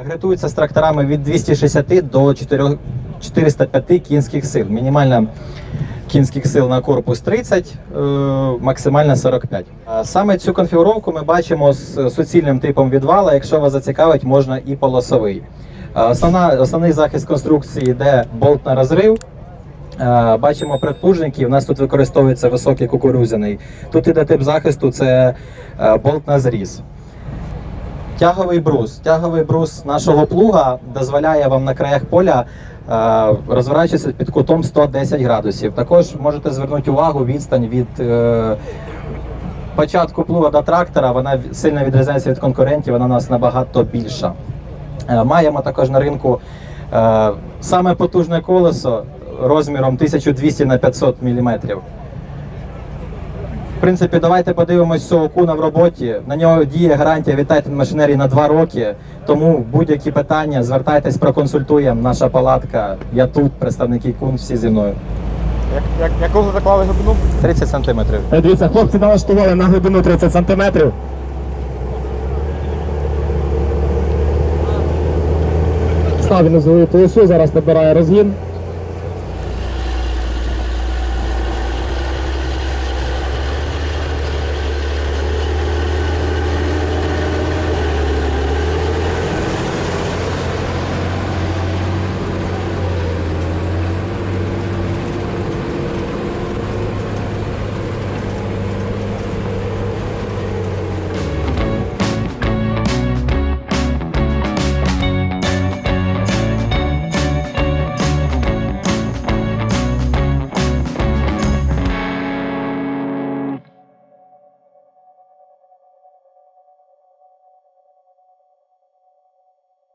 Агритується з тракторами від 260 до 405 кінських сил. Мінімальна кінських сил на корпус 30, е, максимальна 45. Саме цю конфігуровку ми бачимо з суцільним типом відвала. Якщо вас зацікавить, можна і полосовий. Основна, основний захист конструкції йде болт на розрив. Е, Бачимо предпужники. У нас тут використовується високий кукурузяний. Тут іде тип захисту, це е, болт на зріз. Тяговий брус. Тяговий брус нашого плуга дозволяє вам на краях поля е, розворачуватися під кутом 110 градусів. Також можете звернути увагу відстань від е, початку плуга до трактора. Вона сильно відрізняється від конкурентів, вона у нас набагато більша. Е, Маємо також на ринку е, саме потужне колесо розміром 1200 на 500 мм. В принципі, давайте подивимось цього куна в роботі. На нього діє гарантія від Titan Machinery на 2 роки. Тому будь-які питання звертайтесь, проконсультуємо. Наша палатка. Я тут, представники кун, всі зі мною. Як, як, яку ви заклали глибину? 30 сантиметрів. Е, Дивіться, хлопці налаштували на глибину 30 сантиметрів. Став він на свою полосу, зараз набирає розгін.